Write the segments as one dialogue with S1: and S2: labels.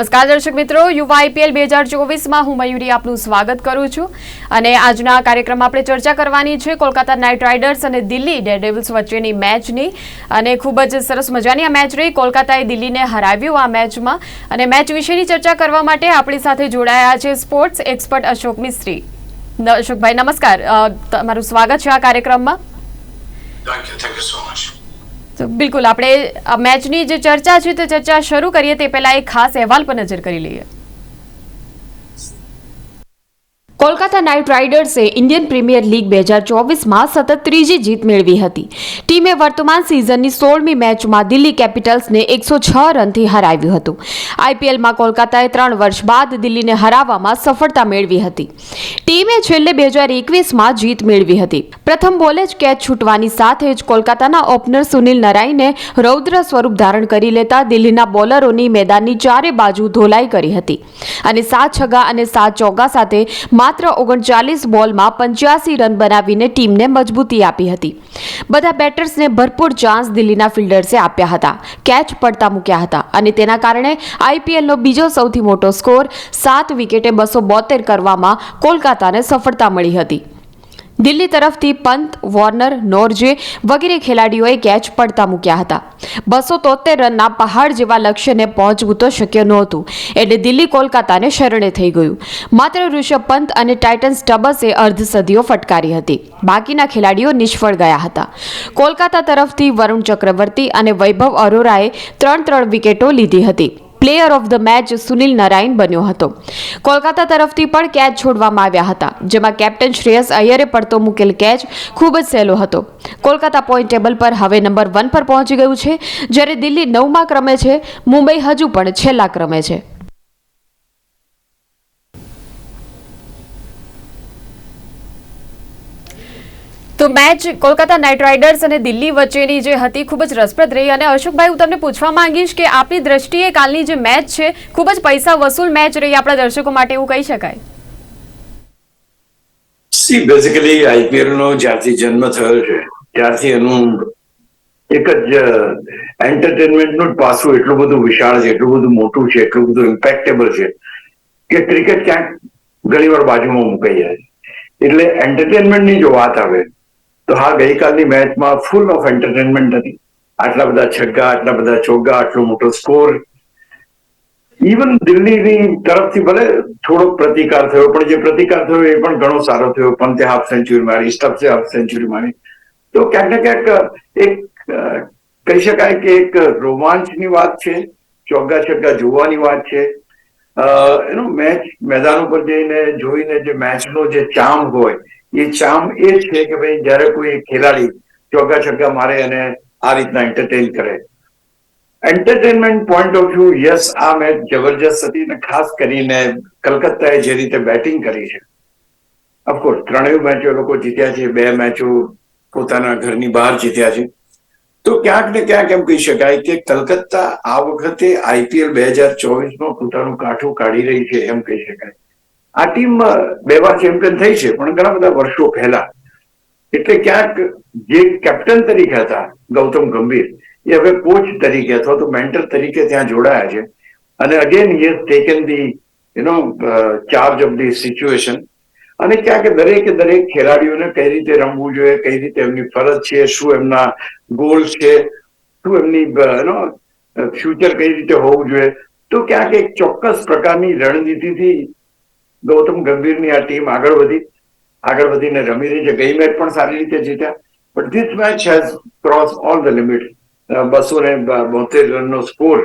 S1: નમસ્કાર દર્શક મિત્રો, યુવા આઈપીએલ બે હજાર ચોવીસમાં હું મયુરી આપનું સ્વાગત કરું છું. અને આજના કાર્યક્રમમાં આપણે ચર્ચા કરવાની છે કોલકાતા નાઇટ રાઇડર્સ અને દિલ્હી ડેડેવલ્સ વચ્ચેની મેચની. અને ખૂબ જ સરસ મજાની આ મેચ રહી. કોલકાતાએ દિલ્હીને હરાવ્યું આ મેચમાં. અને મેચ વિશેની ચર્ચા કરવા માટે આપણી સાથે જોડાયા છે સ્પોર્ટ્સ એક્સપર્ટ અશોક મિસ્ત્રી. અશોકભાઈ, નમસ્કાર. તમારું સ્વાગત છે આ કાર્યક્રમમાં.
S2: Thank you thank you so much.
S1: તો બિલકુલ, આપણે મેચની જે ચર્ચા છે, તે ચર્ચા શરૂ કરીએ, તે પહેલાં એક ખાસ અહેવાલ પર નજર કરી લઈએ. કોલકાતા નાઇટ રાઇડર્સે ઇન્ડિયન પ્રીમિયર લીગ બે હજાર ચોવીસમાં સતત ત્રીજી જીત મેળવી હતી. ટીમે વર્તમાન સિઝનની સોળમી મેચમાં દિલ્હી કેપિટલ્સને એકસો છ રનથી હરાવ્યું હતું. આઈપીએલમાં કોલકાતાએ ત્રણ વર્ષ બાદ દિલ્હીને હરાવવામાં સફળતા મેળવી હતી. ટીમે છેલ્લે બે હજાર એકવીસમાં જીત મેળવી હતી. પ્રથમ બોલે જ કેચ છૂટવાની સાથે જ કોલકાતાના ઓપનર સુનિલ નરાઈને રૌદ્ર સ્વરૂપ ધારણ કરી લેતા દિલ્હીના બોલરોની મેદાનની ચારે બાજુ ધોલાઈ કરી હતી. અને સાત છગ્ગા અને સાત ચોગ્ગા સાથે માત્ર ઓગણચાલીસ બોલમાં પંચ્યાસી રન બનાવીને ટીમને મજબૂતી આપી હતી. બધા બેટર્સને ભરપૂર ચાન્સ દિલ્હીના ફિલ્ડર્સે આપ્યા હતા. કેચ પડતા મૂક્યા હતા અને તેના કારણે આઈપીએલનો બીજો સૌથી મોટો સ્કોર સાત વિકેટે બસો બોતેર કરવામાં કોલકાતાને સફળતા મળી હતી. દિલ્હી તરફથી પંત, વોર્નર, નોર્જે વગેરે ખેલાડીઓએ કેચ પડતા મૂક્યા હતા. બસો તોતેર રનના પહાડ જેવા લક્ષ્યને પહોંચવું તો શક્ય નહોતું. એટલે દિલ્હી કોલકાતાને શરણે થઈ ગયું. માત્ર ઋષભ પંત અને ટાઇટન સ્ટબસે અર્ધસદીઓ ફટકારી હતી. બાકીના ખેલાડીઓ નિષ્ફળ ગયા હતા. કોલકાતા તરફથી વરુણ ચક્રવર્તી અને વૈભવ અરોરાએ ત્રણ ત્રણ વિકેટો લીધી હતી. Player of the match Sunil Narayan બન્યો હતો. કોલકાતા તરફથી પણ કેચ છોડવામાં આવ્યા હતા, જેમાં કેપ્ટન શ્રેયસ અય્યરે પડતો મૂકેલ કેચ ખૂબ જ સહેલો હતો. કોલકાતા પોઈન્ટ ટેબલ પર હવે નંબર વન પર પહોંચી ગયું છે, જ્યારે દિલ્હી નવમા ક્રમે છે, મુંબઈ હજુ પણ છેલ્લા ક્રમે છે. તો મેચ કોલકાતા નાઇટ રાઇડર્સ અને દિલ્હી વચ્ચેની જે હતી ખૂબ જ રસપ્રદ રહી અને અશોકભાઈ, હું તમને પૂછવા માંગીશ કે આપની દ્રષ્ટિએ કાલની જે મેચ છે, ખૂબ જ પૈસા વસૂલ મેચ રહી આપણા દર્શકો માટે એવું કહી શકાય?
S2: સી બેઝિકલી આઈપીએલ નો જ્યારથી જન્મ થયો છે, ત્યારથી એનું એક જ એન્ટરટેનમેન્ટનું પાસું એટલું બધું વિશાળ છે, એટલું બધું મોટું છે, એટલું બધું ઇમ્પેક્ટેબલ છે, કે ક્રિકેટ ક્યાંક ઘણી વાર બાજુમાં મુકાઈ જાય છે. એટલે એન્ટરટેનમેન્ટની જો વાત આવે તો હા, ગઈકાલની મેચમાં ફૂલ ઓફ એન્ટરટેનમેન્ટ હતી. આટલા બધા છગ્ગા, આટલા બધા ચોગ્ગા, આટલો મોટો સ્કોર ઇવન દિલ્હીની તરફથી ભલે થોડોક પ્રતિકાર થયો, પણ જે પ્રતિકાર થયો એ પણ ઘણો સારો થયો. પંતે હાફ સેન્ચુરી મારી સ્ટફે હાફ સેન્ચુરી મારી. તો ક્યાંક ને ક્યાંક એક, કહી શકાય કે એક રોમાંચની વાત છે, ચોગ્ગા છગ્ગા જોવાની વાત છે. એનો મેચ મેદાન ઉપર જઈને જોઈને જે મેચનો જે ચામ હોય એ ચામ એ છે કે ભાઈ જ્યારે કોઈ ખેલાડી ચોગ્ગા છગ્ગા મારે અને આ રીતના એન્ટરટેન કરે. Entertainment point of view yes આ મેચ જબરજસ્ત હતી અને ખાસ કરીને કલકત્તાએ જે રીતે બેટિંગ કરી છે. ઓફકોર્સ ત્રણેય મેચો લોકો જીત્યા છે, બે મેચો પોતાના ઘરની બહાર જીત્યા છે. તો ક્યાંક ને ક્યાંક એમ કહી શકાય કે કલકત્તા આ વખતે આઈપીએલ બે હજાર ચોવીસમાં પોતાનું કાઠું કાઢી રહી છે એમ કહી શકાય. આ ટીમ બે વાર ચેમ્પિયન થઈ છે, પણ ઘણા બધા વર્ષો પહેલા. એટલે ક્યાંક જે કેપ્ટન તરીકે હતા, ગૌતમ ગંભીર, એ હવે કોચ તરીકે અથવા તો મેન્ટર તરીકે ત્યાં જોડાયા છે. અને again has taken the you know charge of the situation અને ક્યાંક દરેકે દરેક ખેલાડીઓને કઈ રીતે રમવું જોઈએ, કઈ રીતે એમની ફરજ છે, શું એમના ગોલ્સ છે, શું એમની એનો ફ્યુચર કઈ રીતે હોવું જોઈએ. તો ક્યાંક એક ચોક્કસ પ્રકારની રણનીતિથી ગૌતમ ગંભીરની આ ટીમ આગળ વધી, આગળ વધીને રમી રહી છે. ગઈ મેચ પણ સારી રીતે જીત્યા. But this match has cross all the limit બસો ને બોતેર રનનો score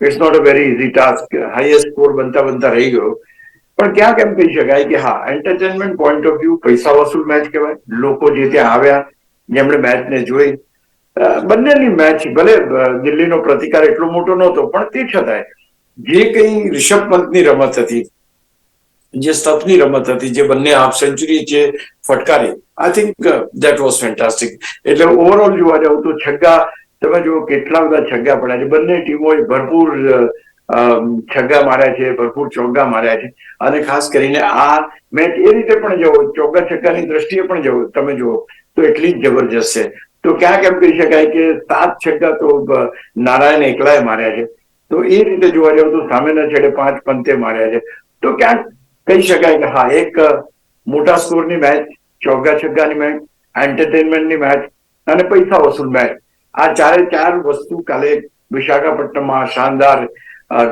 S2: it's not a very easy task highest score બનતા બનતા રહી ગયો. પણ ક્યાંક એમ કહી શકાય કે હા એન્ટરટેનમેન્ટ પોઈન્ટ ઓફ વ્યૂ પૈસા વસૂલ મેચ કહેવાય. લોકો જે ત્યાં આવ્યા, જેમણે મેચને જોઈ. બંનેની મેચ ભલે દિલ્હીનો પ્રતિકાર એટલો મોટો નહોતો, પણ તે છતાંય જે કંઈ રિષભ પંતની રમત હતી જે સ્તપની રમત હતી, જે બંને હાફ સેન્ચુરી જે ફટકારી I think that was fantastic એટલે ઓવરઓલ જોવા જાવ તો છગ્ગા, તમે જુઓ કેટલા બધા છગ્ગા પડ્યા છે. બંને ટીમોએ ભરપૂર છગ્ગા માર્યા છે, ભરપૂર ચોગ્ગા માર્યા છે. અને ખાસ કરીને આ મેચ એ રીતે પણ જુઓ ચોગ્ગા છગ્ગાની દ્રષ્ટિએ પણ જુઓ તમે જુઓ તો એટલી જ જબરજસ્ત છે. તો ક્યાંક એમ કહી શકાય કે સાત છગ્ગા તો નારાયણ એકલાએ માર્યા છે. તો એ રીતે જોવા જાવ તો સામેના છેડે પાંચ પંતે માર્યા છે. તો ક્યાંક કહી શકાય કે હા એક મોટા સ્કોરની મેચ ચોગ્ગા છગ્ગાની મેચ એન્ટરટેનમેન્ટની મેચ અને પૈસા વસૂલ મેચ આ ચારે ચાર વસ્તુ કાલે વિશાખાપટ્ટનમમાં શાનદાર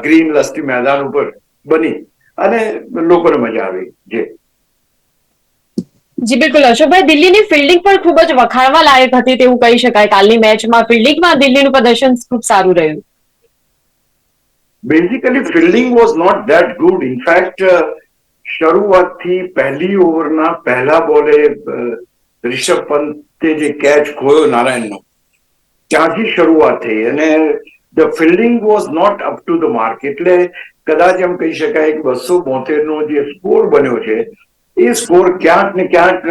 S2: ગ્રીન લસ્ટી મેદાન ઉપર બની અને લોકોને મજા આવી. જે
S3: જી બિલકુલ. અશોકભાઈ દિલ્હીની ફિલ્ડિંગ પણ ખૂબ જ વખાણવા લાયક હતી તેવું કહી શકાય. કાલની મેચમાં ફિલ્ડિંગમાં દિલ્હીનું પ્રદર્શન ખૂબ સારું રહ્યું.
S2: Basically fielding was not that good in fact શરૂઆતથી પહેલી ઓવરના પહેલા બોલે રિષભ પંતે જે કેચ ખોયો નારાયણનો, ત્યાંથી શરૂઆત થઈ અને the fielding was not up to the mark. એટલે કદાચ એમ કહી શકાય કે બસો બોતેર નો જે સ્કોર બન્યો છે, એ સ્કોર ક્યાંક ને ક્યાંક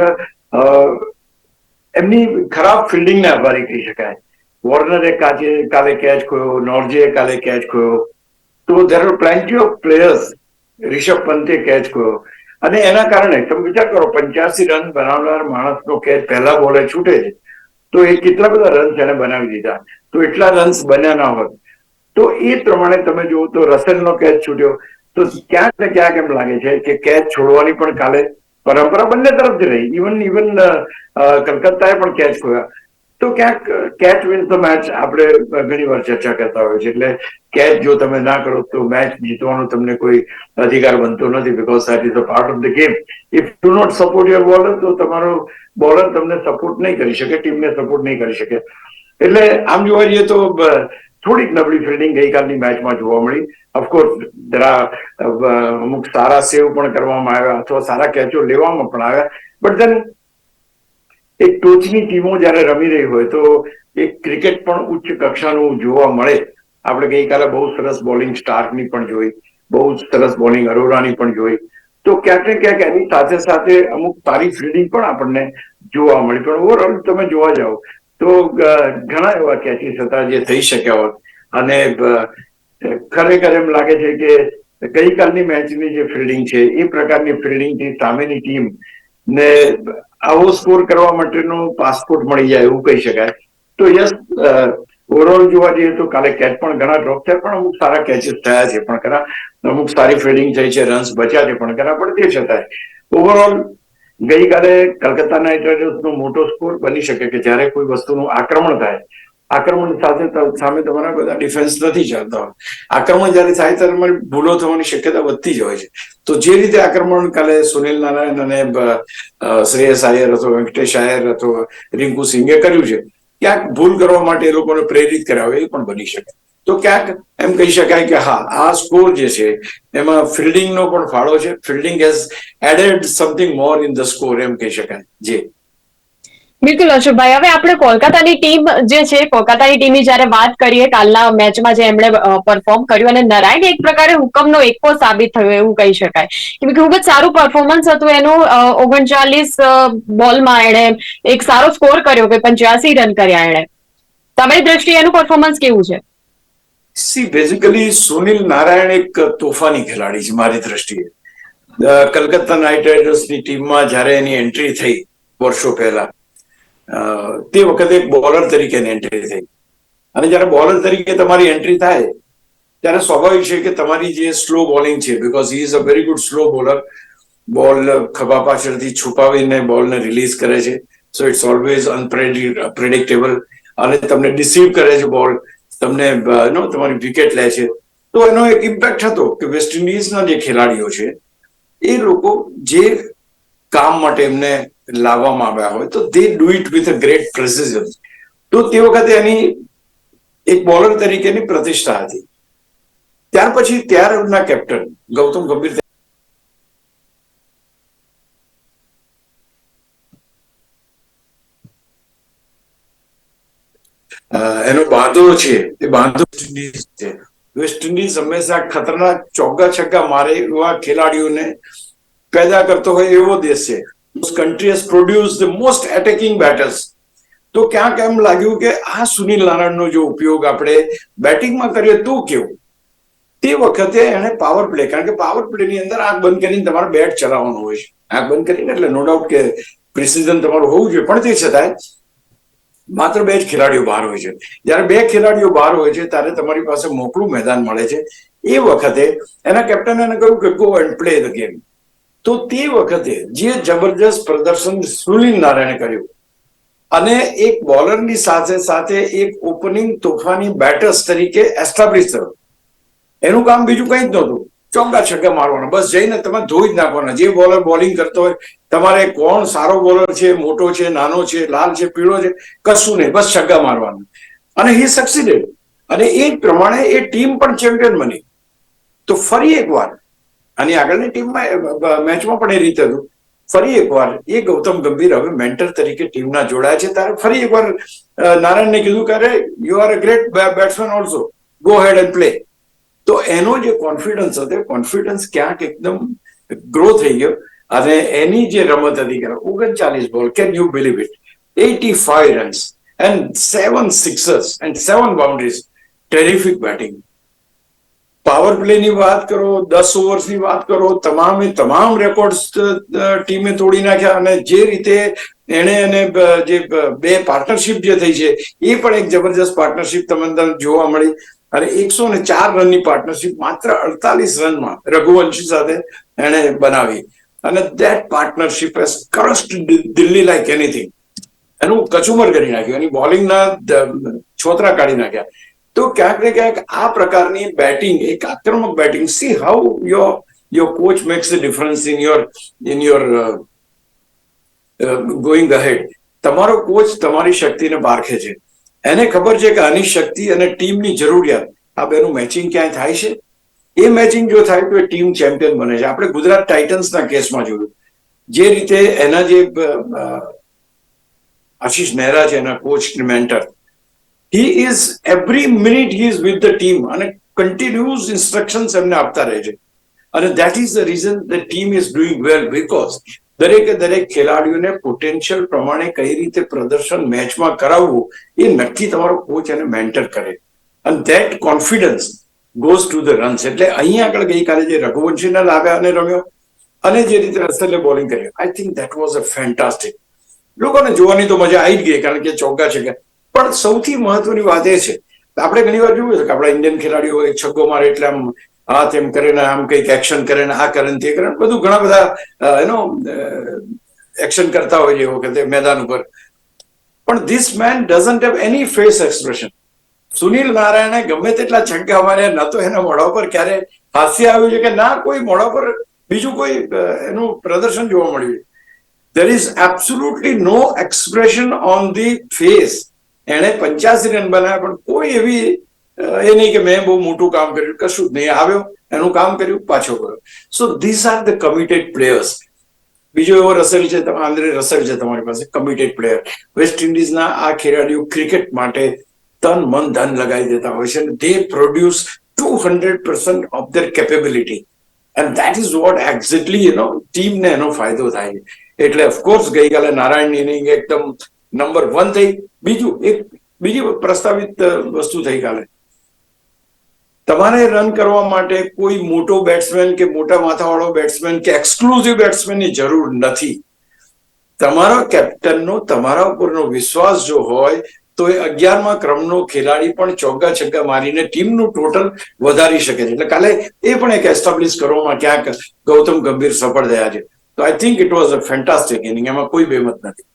S2: એમની ખરાબ ફિલ્ડિંગને આભારી કહી શકાય. વોર્નરે કાલે કેચ ખોયો, નોર્જે કાલે કેચ ખોયો. તો there are plenty of players Rishabh પંતે catch કર્યો અને એના કારણે તમે વિચાર કરો, પંચ્યાસી રન બનાવનાર માણસનો કેચ પહેલા બોલે છૂટે છે. તો એ કેટલા બધા રન્સ એને બનાવી દીધા. તો એટલા રન્સ બન્યા ના હોત. તો એ પ્રમાણે તમે જુઓ તો રસેલનો કેચ છૂટ્યો. તો ક્યાંક ને ક્યાંક એમ લાગે છે કે કેચ છોડવાની પણ કાલે પરંપરા બંને તરફથી રહી. ઇવન ઇવન કલકત્તાએ પણ કેચ ખોયા. તો ક્યાંક કેચ વિન્સ ધ મેચ આપણે ઘણી વાર ચર્ચા કરતા હોય છે એટલે કેચ જો તમે ના કરો તો મેચ જીતવાનો તમને કોઈ અધિકાર બનતો નથી because that is a part of the game if do not support your bowler તો તમારો બોલર તમને સપોર્ટ નહીં કરી શકે ટીમને સપોર્ટ નહીં કરી શકે. એટલે આમ જોવા જઈએ તો થોડીક નબળી ફિલ્ડિંગ ગઈકાલની મેચમાં જોવા મળી. ઓફકોર્સ જરા અમુક સારા સેવ પણ કરવામાં આવ્યા અથવા સારા કેચો લેવામાં પણ આવ્યા. બટ ધેન એક ટોચની ટીમો જ્યારે રમી રહી હોય તો એક ક્રિકેટ પણ ઉચ્ચ કક્ષાનું જોવા મળે. આપણે ગઈકાલે બહુ સરસ બોલિંગ સ્ટાર્કની પણ જોઈ, બહુ સરસ બોલિંગ અરોરાની પણ જોઈ. તો ક્યાંક ને ક્યાંક એની સાથે સાથે અમુક સારી ફિલ્ડિંગ પણ આપણને જોવા મળી. પણ ઓવરઓલ તમે જોવા જાઓ તો ઘણા એવા કેચીસ હતા જે થઈ શક્યા હોત. અને ખરેખર એમ લાગે છે કે ગઈકાલની મેચની જે ફિલ્ડિંગ છે, એ પ્રકારની ફિલ્ડિંગથી સામેની ટીમ ને આવો સ્કોર કરવા માટેનો પાસપોર્ટ મળી જાય એવું કહી શકાય. તો યસ ઓવરઓલ જોવા જઈએ તો કાલે કેચ પણ ઘણા ડ્રોપ થયા પણ અમુક સારા કેચીસ થયા છે પણ ખરા. અમુક સારી ફિલ્ડિંગ થઈ છે રન્સ બચ્યા છે પણ ખરા, પણ તે છતાંય. ઓવરઓલ ગઈકાલે કલકત્તા નાઇટ રાઇડર્સનો મોટો સ્કોર બની શકે કે જ્યારે કોઈ વસ્તુનું આક્રમણ થાય આક્રમણ સાથે સામે તમારા બધા ડિફેન્સ નથી ચાલતા હોય. આક્રમણ જયારે થાય ત્યારે ભૂલો થવાની શક્યતા વધતી જ હોય છે. તો જે રીતે આક્રમણ કાલે સુનિલ નારાયણ અને શ્રેયસ આયર અથવા વેંકટેશ આયર અથવા રિંકુ સિંઘે કર્યું છે, ક્યાંક ભૂલ કરવા માટે એ લોકોને પ્રેરિત કર્યા હોય એ પણ બની શકે. તો ક્યાંક એમ કહી શકાય કે હા, આ સ્કોર જે છે, એમાં ફિલ્ડિંગનો પણ ફાળો છે. Fielding has added something more in the score એમ કહી શકાય. જે
S3: બિલકુલ અશોકભાઈ. હવે આપણે કોલકાતાની ટીમ જે છે, કોલકાતાની ટીમની જ્યારે વાત કરીએ, કાલના મેચમાં જે એમણે પરફોર્મ કર્યું અને નારાયણ એક પ્રકારે હુકમનો એકો સાબિત થયો, એવું કહી શકાય. કેમ કે ખૂબ જ સારું પરફોર્મન્સ હતું એનું ઓગણચાલીસ બોલમાં એણે એક સારો સ્કોર કર્યો કે પંચ્યાસી રન કર્યા એણે. તમારી દ્રષ્ટિએ એનું પરફોર્મન્સ કેવું છે?
S2: સી બેઝિકલી સુનિલ નારાયણ એક તોફાની ખેલાડી છે, મારી દ્રષ્ટિએ. કલકત્તા નાઇટ રાઇડર્સની ટીમમાં જ્યારે એની એન્ટ્રી થઈ વર્ષો પહેલા તે વખતે બોલર તરીકેની એન્ટ્રી થઈ. અને જ્યારે બોલર તરીકે તમારી એન્ટ્રી થાય, ત્યારે સ્વાભાવિક છે કે તમારી જે સ્લો બોલિંગ છે because he is a very good slow bowler ball ખભા પાછળથી છુપાવીને બોલને રિલીઝ કરે છે. સો ઇટ્સ ઓલવેઝ અનપ્રેડિક્ટેબલ અને તમને ડિસીવ કરે છે બોલ તમને નો, તમારી વિકેટ લે છે. તો એનો એક ઇમ્પેક્ટ હતો કે વેસ્ટ ઇન્ડિઝના જે ખેલાડીઓ છે, એ લોકો જે કામ માટે એમને લાવવામાં આવ્યા હોય, તો they do it with a great precision તો તે વખતે એની એક બોલર તરીકેની પ્રતિષ્ઠા હતી. ત્યાર પછી ત્યારના કેપ્ટન ગૌતમ ગંભીર એનો બાંધો છે, એ બાંધો વેસ્ટ ઇન્ડિઝ છે. વેસ્ટ ઇન્ડિઝ હંમેશા ખતરનાક ચોગ્ગા છગ્ગા મારે એવા ખેલાડીઓને પેદા કરતો હોય એવો દેશ છે. Country has produce the most attacking batters તો ક્યાંક એમ લાગ્યું કે આ સુનિલ નારાયણનો જો ઉપયોગ આપણે બેટિંગમાં કરીએ તો કેવું? તે વખતે એને પાવર પ્લે કારણ કે પાવર પ્લે ની અંદર આંખ બંધ કરીને તમારે બેટ ચલાવવાનું હોય છે. આંખ બંધ કરીને એટલે નો ડાઉટ કે પ્રિસિઝન તમારું હોવું જોઈએ. પણ તે છતાંય માત્ર બે જ ખેલાડીઓ બહાર હોય છે. જ્યારે બે ખેલાડીઓ બહાર હોય છે, ત્યારે તમારી પાસે મોકળું મેદાન મળે છે. એ વખતે એના કેપ્ટન એને કહ્યું કે go and play the game તો તે વખતે જે જબરજસ્ત પ્રદર્શન સુનિલ નારાયણે કર્યું. અને એક બોલરની સાથે સાથે એક ઓપનિંગ તોફાની બેટર્સ તરીકે એસ્ટાબ્લિશ થયો. એનું કામ બીજું કંઈ જ નહોતું. ચોગ્ગા છગ્ગા મારવાના. બસ જઈને તમે ધોઈ જ નાખવાના. જે બોલર બોલિંગ કરતો હોય, તમારે કોણ સારો બોલર છે, મોટો છે, નાનો છે, લાલ છે, પીળો છે, કશું નહીં. બસ છગ્ગા મારવાના. અને હી સક્સીડેડ અને એ જ પ્રમાણે એ ટીમ પણ ચેમ્પિયન બની. તો ફરી એકવાર આની આગળની ટીમમાં મેચમાં પણ એ રીતે હતું. ફરી એકવાર, એ ગૌતમ ગંભીર હવે મેન્ટર તરીકે ટીમના જોડાયા છે. ત્યારે ફરી એકવાર નારાયણને કીધું કે you are a great batsman also go head and play તો એનો જે કોન્ફિડન્સ હતો કોન્ફિડન્સ ક્યાંક એકદમ ગ્રો થઈ ગયો. અને એની જે રમત હતી, કે ઓગણચાલીસ ball can you believe it eighty five runs and seven sixers and seven boundaries. Terrific batting power play ની વાત કરો, દસ ઓવર્સની વાત કરો, તમામે તમામ રેકોર્ડ્સ ટીમે તોડી નાખ્યા અને જે રીતે એણે બ- જે બે પાર્ટનરશિપ જે થઈ છે, એ પણ એક જબરજસ્ત પાર્ટનરશિપ તમને જોવા મળી. અને એકસો ને ચાર રનની પાર્ટનરશિપ માત્ર અડતાલીસ રનમાં રઘુવંશી સાથે એણે બનાવી. અને that partnership has cursed Delhi like anything એનું કચુમર કરી નાખ્યું, એની બોલિંગના છોતરા કાઢી નાખ્યા. તો ક્યાંક ને ક્યાંક આ પ્રકારની બેટિંગ એક આક્રમક batting see how your your coach makes difference in your in your going ahead તમારો કોચ તમારી શક્તિને પારખે છે એને ખબર છે કે આની શક્તિ અને ટીમની જરૂરિયાત, આ બેનું મેચિંગ ક્યાંય થાય છે? એ મેચિંગ જો થાય તો એ ટીમ ચેમ્પિયન બને છે. આપણે ગુજરાત ટાઇટન્સના કેસમાં જોયું. જે રીતે એના જે આશીષ મહેરા છે એના coach mentor he is every minute he is with the team અને કન્ટિન્યુઅસ ઇન્સ્ટ્રક્શન્સ એમને આપતા રહે છે. અને that is the reason the team is doing well because દરેકે દરેક ખેલાડીઓને પોટેન્શિયલ પ્રમાણે કઈ રીતે પ્રદર્શન મેચમાં કરાવવું એ નક્કી તમારો કોચ અને મેન્ટર કરે. અને that confidence goes to the runs એટલે અહીં આગળ ગઈકાલે જે રઘુવંશીને લાવ્યા અને રમ્યો અને જે રીતે રસલે બોલિંગ કર્યું. I think that was a fantastic લોકોને જોવાની તો મજા આવી જ ગઈ કારણ કે ચોગ્ગા છે પણ સૌથી મહત્વની વાત એ છે. આપણે ઘણી વાર જોયું છે કે આપણા ઇન્ડિયન ખેલાડીઓ એક છગ્ગો મારે એટલે આમ હાથ એમ કરે ને આમ કંઈક એક્શન કરે ને આ કરે ને તે કરે બધું ઘણા બધા એનો એક્શન કરતા હોય છે એ વખતે મેદાન ઉપર. પણ this man doesn't have any face expression Sunil નારાયણે ગમે તેટલા છગ્ગા માર્યા ન તો એના મોઢા ઉપર ક્યારે હાસ્ય આવ્યું છે કે ના, કોઈ મોઢા પર બીજું કોઈ એનું પ્રદર્શન જોવા મળ્યું there is absolutely no expression on the face એણે પંચ્યાસી રન બનાવ્યા, પણ કોઈ એવી એ નહીં કે મેં બહુ મોટું કામ કર્યું, કશું જ નહીં. આવ્યો, એનું કામ કર્યું, પાછો ગયો. So this are the committed players બીજો એવો રસેલ છે આંદ્રે રસેલ છે તમારી પાસે કમિટેડ પ્લેયર વેસ્ટ ઇન્ડિઝના આ ખેલાડીઓ ક્રિકેટ માટે તન મન ધન લગાવી દેતા હોય છે they produce two hundred percent of their capability and that is what exactly એનો ટીમને એનો ફાયદો થાય એટલે ઓફકોર્સ ગઈકાલે નારાયણની ઇનિંગ એકદમ નંબર વન થઈ, બીજું એક, બીજી પ્રસ્તાવિત વસ્તુ થઈ કાલે. તમારે રન કરવા માટે કોઈ મોટો બેટ્સમેન કે મોટા માથાવાળો બેટ્સમેન કે એક્સક્લુઝિવ બેટ્સમેનની જરૂર નથી. તમારા કેપ્ટનનો તમારા ઉપરનો વિશ્વાસ જો હોય, તો એ અગિયારમાં ક્રમનો ખેલાડી પણ ચોગ્ગા છગ્ગા મારીને ટીમનું ટોટલ વધારી શકે છે. એટલે કાલે એ પણ એક એસ્ટાબ્લિશ કરવામાં ક્યાંક ગૌતમ ગંભીર સફળ થયા છે. તો I think it was a fantastic inning એમાં કોઈ બેમત નથી.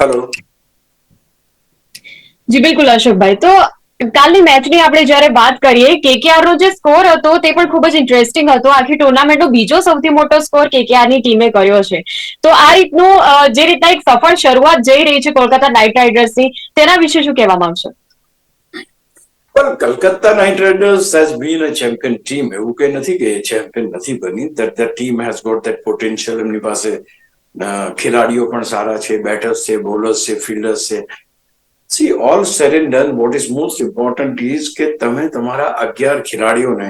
S2: હેલો
S3: જી બિલકુલ અશોકભાઈ. તો કાલની મેચની આપણે જ્યારે વાત કરીએ કેકેઆર નો જે સ્કોર હતો તે પણ ખૂબ જ ઇન્ટરેસ્ટિંગ હતો. આખી ટુર્નામેન્ટનો બીજો સૌથી મોટો સ્કોર કેકેઆરની ટીમે કર્યો છે. તો આ રીતનું જે રીતના એક સફળ શરૂઆત જઈ રહી છે કોલકાતા નાઇટ રાઇડર્સની તેના વિશે શું કહેવા માંગશો?
S2: પણ Calcutta knight riders has been a champion team એવું કઈ નથી કે ચેમ્પિયન નથી બની. That the team has got that potential એમની પાસે ખેલાડીઓ પણ સારા છે બેટર્સ છે બોલર્સ છે ફિલ્ડર્સ છે. See all said and done what is most important is કે તમે તમારા અગિયાર ખેલાડીઓને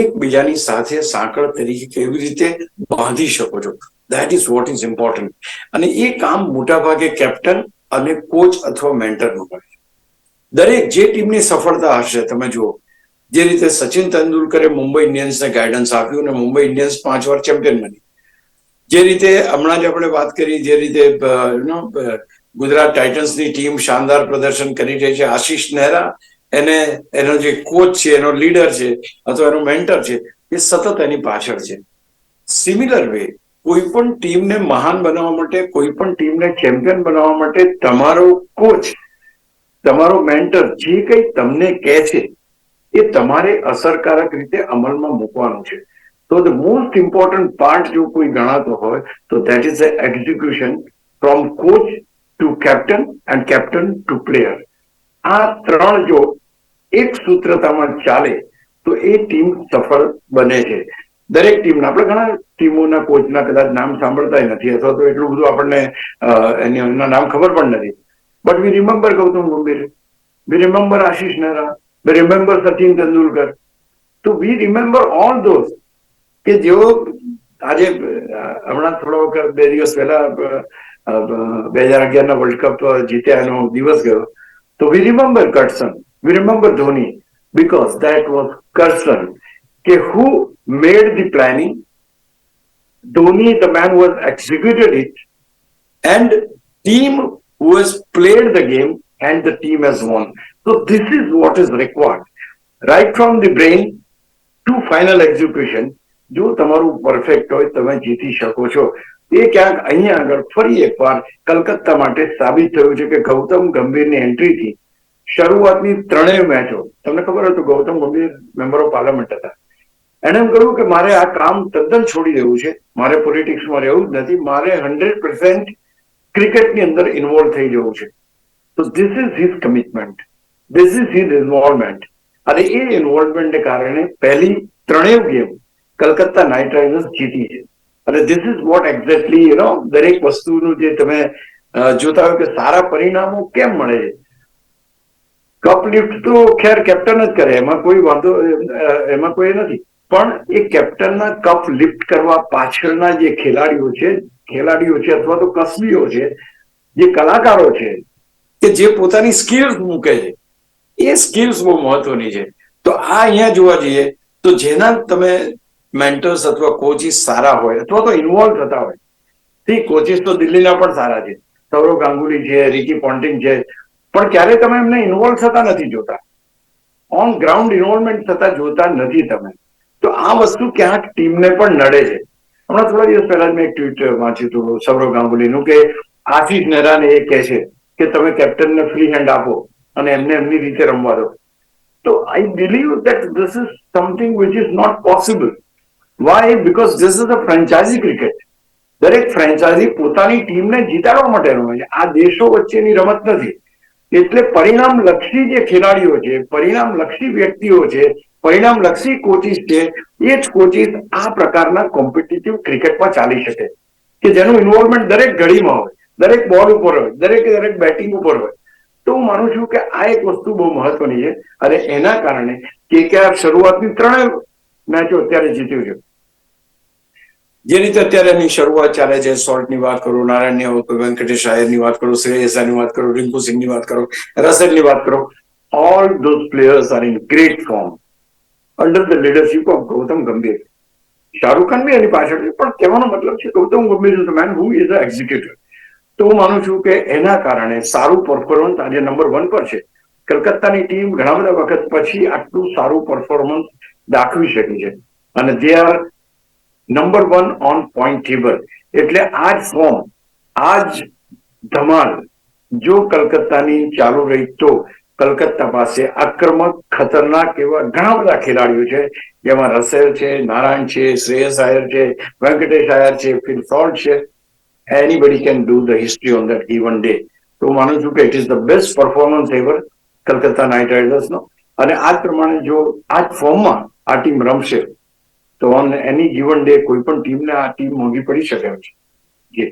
S2: એકબીજાની સાથે સાંકળ તરીકે કેવી રીતે બાંધી શકો છો. That is what is important અને એ કામ મોટાભાગે કેપ્ટન અને કોચ અથવા મેન્ટરનું હોય. દરેક જે ટીમની સફળતા હશે, તમે જુઓ. જે રીતે સચિન તેંડુલકરે મુંબઈ ઇન્ડિયન્સને ગાઈડન્સ આપ્યું અને મુંબઈ ઇન્ડિયન્સ પાંચ વાર ચેમ્પિયન બની. જે રીતે હમણાં જ આપણે વાત કરી, જે રીતે નો ગુજરાત ટાઇટન્સની ટીમ શાનદાર પ્રદર્શન કરી રહી છે. આશીષ નહેરા એને, એનો જે કોચ છે, એનો લીડર છે, અથવા એનો મેન્ટર છે, એ સતત એની પાછળ છે. સિમિલર વે કોઈ પણ ટીમને મહાન બનાવવા માટે, કોઈ પણ ટીમને ચેમ્પિયન બનાવવા માટે તમારો કોચ તમારો મેન્ટર જે કંઈ તમને કહે છે, એ તમારે અસરકારક રીતે અમલમાં મૂકવાનું છે. તો ધ મોસ્ટ ઇમ્પોર્ટન્ટ પાર્ટ જો કોઈ ગણાતો હોય તો that is the execution from coach to captain and captain to player આ ત્રણ જો એક સૂત્રતામાં ચાલે તો એ ટીમ સફળ બને છે દરેક ટીમના આપણે ઘણા ટીમોના કોચના કદાચ નામ સાંભળતા નથી, અથવા તો એટલું બધું આપણને એના નામ ખબર પણ નથી. But we remember Gautam Gambhir we remember Ashish Nehra we remember Sachin Tendulkar. તો વી રિમેમ્બર ઓલ ધોઝ કે જેઓ આજે હમણાં થોડા વખત બે દિવસ પહેલા બે હજાર અગિયારના વર્લ્ડ કપ જીત્યા એનો દિવસ ગયો તો we remember Kirsten we remember Dhoni because that was Kirsten કે who made the planning Dhoni the man was executed it and team who has played the game, and the team has won. So this is what is required. Right from the brain to final execution. જો તમારું perfect હોય, તમે જીતી શકો છો. એ ક્યાંક અહીંયા આગળ ફરી એકવાર કલકત્તા માટે સાબિત થયું છે કે ગૌતમ ગંભીરની એન્ટ્રીથી શરૂઆતની ત્રણેય મેચો તમને ખબર હતું ગૌતમ ગંભીર મેમ્બર ઓફ પાર્લામેન્ટ હતા. એણે એમ કહ્યું કે મારે આ કામ તદ્દન છોડી દેવું છે. મારે પોલિટિક્સમાં રહેવું જ નથી. મારે હંડ્રેડ પર્સન્ટ ક્રિકેટની અંદર ઇન્વોલ્વ થઈ જવું છે. તો this is his commitment this is his involvement અને એ ઇન્વોલ્વમેન્ટને કારણે પહેલી ત્રણેય ગેમ કલકત્તા નાઇટ રાઇડર્સ જીતી છે. અને this is what exactly you know દરેક વસ્તુનું જે તમે જોતા હોય કે સારા પરિણામો કેમ મળે છે? કપ લિફ્ટ તો ખેર કેપ્ટન જ કરે, એમાં કોઈ વાંધો એમાં કોઈ નથી. પણ એ કેપ્ટનના કપ લિફ્ટ કરવા પાછળના જે ખેલાડીઓ છે ખેલાડીઓ છે અથવા તો કસબીઓ છે, જે કલાકારો છે, કે જે પોતાની સ્કિલ્સ મૂકે છે, એ સ્કિલ્સ બહુ મહત્વની છે. તો આ અહીંયા જોવા જઈએ, તો જેના તમે મેન્ટર્સ અથવા કોચિસ સારા હોય, અથવા તો ઇન્વોલ્વ થતા હોય. તે કોચિસ તો દિલ્હીના પણ સારા છે. સૌરવ ગાંગુલી છે, રિકી પોન્ટિંગ છે. પણ ક્યારે તમે એમને ઇન્વોલ્વ થતા નથી જોતા? ઓન ગ્રાઉન્ડ ઇન્વોલ્વમેન્ટ થતા જોતા નથી તમે. તો આ વસ્તુ ક્યાંક ટીમને પણ નડે છે. હમણાં થોડા દિવસ પહેલા જ મેં એક ટ્વીટ વાંચ્યું હતું સૌરવ ગાંગુલીનું કે આશીષ નહેરાને એ કહે છે કે તમે કેપ્ટનને ફ્રી હેન્ડ આપો અને એમને એમની રીતે રમવા દો. તો I believe that this is something which is not possible why because this is a franchise cricket દરેક ફ્રેન્ચાઇઝી પોતાની ટીમને જીતાડવા માટે રમે છે. આ દેશો વચ્ચેની રમત નથી. એટલે પરિણામ લક્ષી જે ખેલાડીઓ છે પરિણામ લક્ષી વ્યક્તિઓ છે પરિણામ લક્ષી કોચિસ છે, એ જ કોચિસ આ પ્રકારના કોમ્પિટિટિવ ક્રિકેટમાં ચાલી શકે. કે જેનું ઇન્વોલ્વમેન્ટ દરેક ઘડીમાં હોય, દરેક બોલ ઉપર હોય, દરેક દરેક બેટિંગ ઉપર હોય. તો હું માનું છું કે આ એક વસ્તુ બહુ મહત્વની છે. અને એના કારણે કેકેઆર શરૂઆતની ત્રણેય મેચો અત્યારે જીત્યું છે. જે રીતે અત્યારે એની શરૂઆત ચાલે છે, સોલ્ટની વાત કરું, નારાયણની કરું, વેંકટેશ આયરની વાત કરું, શ્રેયસાની વાત કરું, રિંકુ સિંહની વાત કરું રસેલની વાત કરું all those players are in great form under the leadership of Gautam Gambhir Shahrukh Khan બી એની પાછળ છે, પણ કહેવાનો મતલબ છે Gautam Gambhir is man who is a executive તો હું માનું છું કે એના કારણે સારું પરફોર્મન્સ આજે નંબર વન પર છે. કલકત્તાની ટીમ ઘણા બધા વખત પછી આટલું સારું પરફોર્મન્સ દાખવી શકી છે. અને they are number one on point table એટલે આ જ ફોર્મ આ જ ધમાલ જો કલકત્તાની ચાલુ રહી તો કલકત્તા પાસે આક્રમક, ખતરનાક એવા ઘણા બધા ખેલાડીઓ છે. જેમાં રસેલ છે, નારાયણ છે, શ્રેયસ આયર છે, વેંકટેશ આયર છે ફિલ સોલ્ટ છે. Anybody can do the history on that even day તો માનું છું કે it is the best performance ever Calcutta knight રાઇડર્સનો અને આ પ્રમાણે જો આ જ ફોર્મમાં આ ટીમ રમશે તો ઓન એની ગિવન ડે કોઈ પણ ટીમને આ ટીમ મોંઘી પડી શકે છે. જી.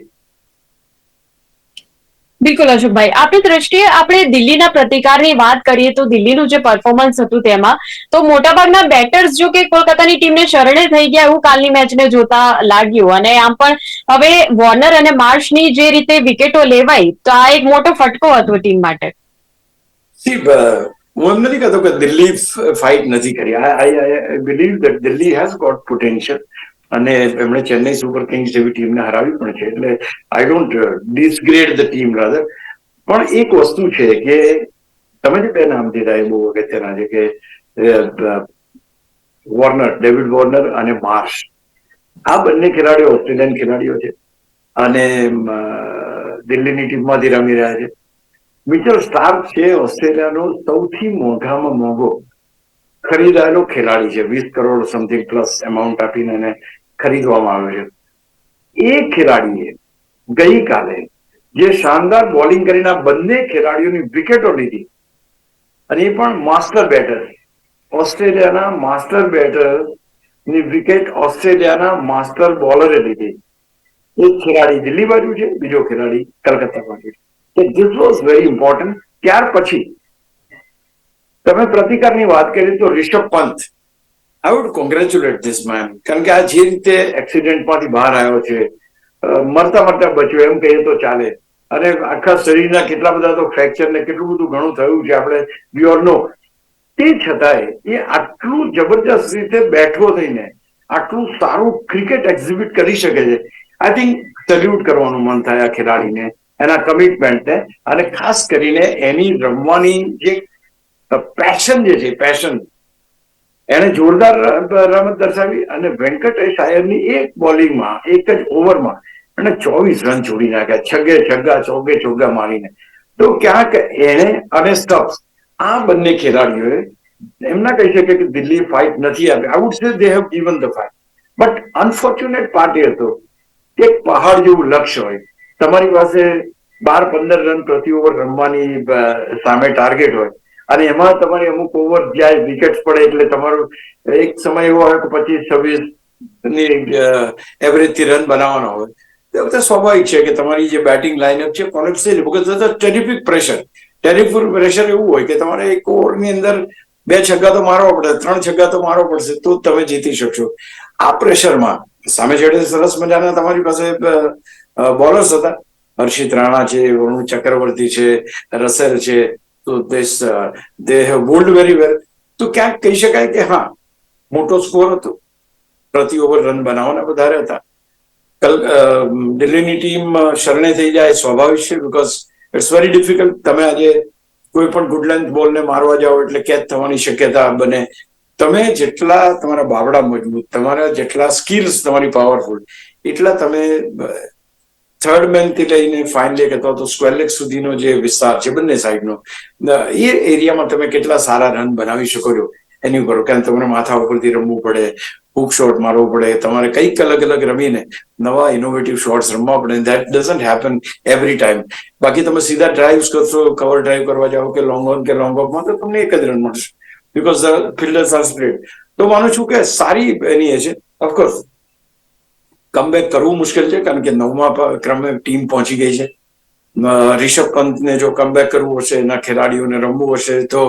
S3: બિલકુલ અશોકભાઈ. આપણી દ્રષ્ટિએ આપણે દિલ્હીના પ્રતિકારની વાત કરીએ તો દિલ્હીનું જે પરફોર્મન્સ હતું તેમાં તો મોટાભાગના બેટર્સ જો કે કોલકાતાની ટીમને શરણે થઈ ગયા એવું કાલની મેચને જોતા લાગ્યું. અને આમ પણ હવે વોર્નર અને માર્શની જે રીતે વિકેટો લેવાઈ તો આ એક મોટો ફટકો હતો ટીમ માટે.
S2: સી હું એમ નથી કહેતો કે દિલ્હી ફાઇટ નથી કરી I believe that Delhi has got potential અને એમણે ચેન્નઈ સુપર કિંગ્સ જેવી ટીમને હરાવી પણ છે એટલે I don't degrade the team rather પણ એક વસ્તુ છે કે તમે જે બે નામ દીધા એ બહુ અગત્યના છે કે વોર્નર ડેવિડ વોર્નર અને માર્શ આ બંને ખેલાડીઓ ઓસ્ટ્રેલિયન ખેલાડીઓ છે અને દિલ્હીની ટીમમાંથી રમી રહ્યા છે મિચલ સ્ટાર્ક છે ઓસ્ટ્રેલિયાનો સૌથી મોંઘામાં મોંઘો ખરીદાયેલો ખેલાડી છે. વીસ કરોડ સમથિંગ પ્લસ એમાઉન્ટ આપીને એને ખરીદવામાં આવ્યો છે. એ ખેલાડીએ ગઈકાલે જે શાનદાર બોલિંગ કરીને આ બંને ખેલાડીઓની વિકેટો લીધી અને એ પણ માસ્ટર બેટર ઓસ્ટ્રેલિયાના માસ્ટર બેટરની વિકેટ ઓસ્ટ્રેલિયાના માસ્ટર બોલરે લીધી. એક ખેલાડી દિલ્હી બાજુ છે, બીજો ખેલાડી કલકત્તા બાજુ છે. કે ધીસ વોઝ વેરી ઇમ્પોર્ટન્ટ ત્યાર પછી, તમે પ્રતિકારની વાત કરી તો Rishabh Pant. I would congratulate this man કારણ કે આ જે રીતે એક્સિડન્ટમાંથી બહાર આવ્યો છે મરતા મરતા બચ્યો, એમ કહીએ તો ચાલે. અને આખા શરીરના કેટલા બધા તો ફ્રેક્ચર ને કેટલું બધું ઘણું થયું છે આપણે વી નો તે છતાંય, એ આટલું જબરજસ્ત રીતે બેઠો થઈને, આટલું સારું ક્રિકેટ એક્ઝિબિટ કરી શકે છે. આઈ થિંક સલ્યુટ કરવાનું મન થાય આ ખેલાડીને. એના કમિટમેન્ટને અને ખાસ કરીને એની રમવાની જે પેશન જે છે પેશન એને જોરદાર રમત દર્શાવી અને વેંકટેશ આયરની એક બોલિંગમાં, એક જ ઓવરમાં એને ચોવીસ રન છોડી નાખ્યા. છગે છગ્ગા, ચોગે ચોગ્ગા મારીને. તો ક્યાંક એને અને સ્ટબ્સ આ બંને ખેલાડીઓએ એમના કહી શકે કે દિલ્હી ફાઇટ નથી આપી. I would say they have given the fight but unfortunate part હતો એક પહાડ જેવું લક્ષ્ય હોય. તમારી પાસે બાર પંદર રન પ્રતિ ઓવર રમવાની સામે ટાર્ગેટ હોય. અને એમાં તમારી અમુક ઓવર જાય વિકેટ પડે એટલે તમારો એક સમય એવો હોય કે પચીસ, છવ્વીસની એવરેજથી રન બનાવવાનો હોય. તો સ્વાભાવિક છે કે તમારી જે બેટિંગ લાઇનઅપ છે collapse terrific pressure terrific pressure એવું હોય કે તમારે એક ઓવરની અંદર બે છગ્ગા તો મારવા પડે, ત્રણ છગ્ગા તો મારવા પડશે, તો જ તમે જીતી શકશો. આ પ્રેશરમાં સામે છેડે સરસ મજાના તમારી પાસે બોલર્સ હતા હર્ષિત રાણા છે, વરુણ ચક્રવર્તી છે, રસેલ છે, તો દેશ they they have very well. તો ક્યાંક કહી શકાય કે હા, મોટો સ્કોર હતો. પ્રતિ ઓવર રન બનાવવાના વધારે હતા. દિલ્હીની ટીમ શરણે થઈ જાય સ્વાભાવિક છે બિકોઝ ઇટ્સ વેરી ડિફિકલ્ટ તમે આજે કોઈ પણ ગુડ લેન્થ બોલને મારવા જાઓ એટલે કેચ થવાની શક્યતા બને. તમે જેટલા તમારા બાવડા મજબૂત, તમારા જેટલા સ્કિલ્સ તમારી પાવરફુલ એટલા તમે થર્ડ મેનથી લઈને ફાઇનલી અથવા તો સ્ક્વેર લેગ સુધીનો જે વિસ્તાર છે, બંને સાઈડનો. એ એરિયામાં તમે કેટલા સારા રન બનાવી શકો છો? એની ઉપર કારણ તમારે માથા ઉપરથી રમવું પડે હુક શોટ મારવો પડે, તમારે કંઈક અલગ અલગ રમીને નવા ઇનોવેટિવ શોટ્સ રમવા પડે. That doesn't happen every time બાકી તમે સીધા ડ્રાઈવ્સ કરશો કવર ડ્રાઈવ કરવા જાઓ કે લોંગ ઓન કે લોંગ ઓફમાં તો તમને એક જ રન મળશે. Because the fielders are spread તો માનું છું કે સારી એની એ છે. ઓફકોર્સ કમબેક કરવું મુશ્કેલ છે, કારણ કે નવમા ક્રમે ટીમ પહોંચી ગઈ છે. રિષભ પંતને જો કમબેક કરવું હશે, એના ખેલાડીઓને રમવું હશે, તો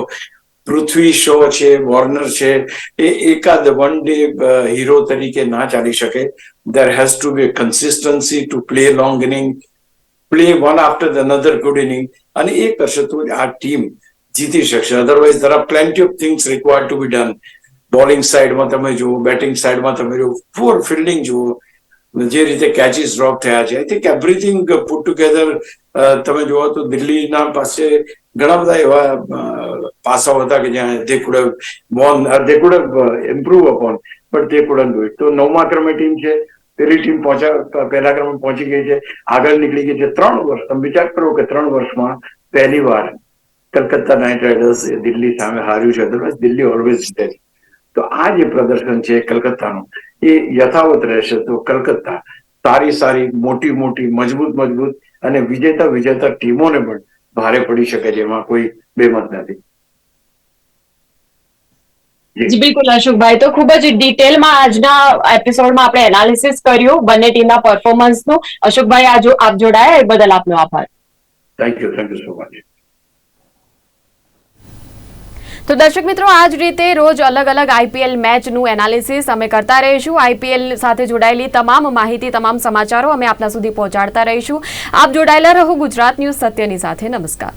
S2: પૃથ્વી શો છે, વોર્નર છે, એ એકાદ વન ડે હીરો તરીકે ના ચાલી શકે. There has to be consistency to play long inning play one after the another good inning અને એ કરશે તો આ ટીમ જીતી શકશે. Otherwise there are plenty of things required to be done bowling સાઈડમાં તમે જુઓ બેટિંગ સાઈડમાં તમે જુઓ ફોર ફિલ્ડિંગ જુઓ જે રીતે કેચીસ ડ્રોપ થયા છે. I think everything put together તમે જુઓ તો દિલ્હીના પાસે ઘણા બધા એવા પાસાઓ હતા કે જ્યાં they could have won they could improve upon but they couldn't do it તો નવમા ક્રમે ટીમ છે પેલી ટીમ પહોંચા પહેલા ક્રમે પહોંચી ગઈ છે, આગળ નીકળી ગઈ છે ત્રણ વર્ષ. તમે વિચાર કરો કે ત્રણ વર્ષમાં પહેલી વાર કલકત્તા નાઇટ રાઇડર્સ દિલ્હી સામે હાર્યું છે. દિલ્હી ઓલવેઝ ડેડ તો આ જે પ્રદર્શન છે કલકત્તાનું એ યથાવત રહેશે તો કલકત્તા. સારી સારી મોટી મોટી મજબૂત મજબૂત અને વિજેતા વિજેતા ટીમોને પણ ભારે પડી શકે છે એમાં કોઈ બેમત નથી.
S3: જી. બિલકુલ અશોકભાઈ. તો ખૂબ જ ડિટેલમાં આજના એપિસોડમાં આપણે એનાલિસિસ કર્યું બંને ટીમના પરફોર્મન્સનું અશોકભાઈ આ જો આપ જોડાયા. એ બદલ આપનો આભાર.
S2: Thank you thank you so much
S1: તો દર્શક મિત્રો આ જ રીતે રોજ અલગ અલગ આઈપીએલ મેચનું એનાલિસિસ અમે કરતા રહીશું. આઈપીએલ સાથે જોડાયેલી તમામ માહિતી, તમામ સમાચારો અમે આપના સુધી પહોંચાડતા રહીશું. આપ જોડાયેલા રહો ગુજરાત ન્યૂઝ સત્યની સાથે. નમસ્કાર.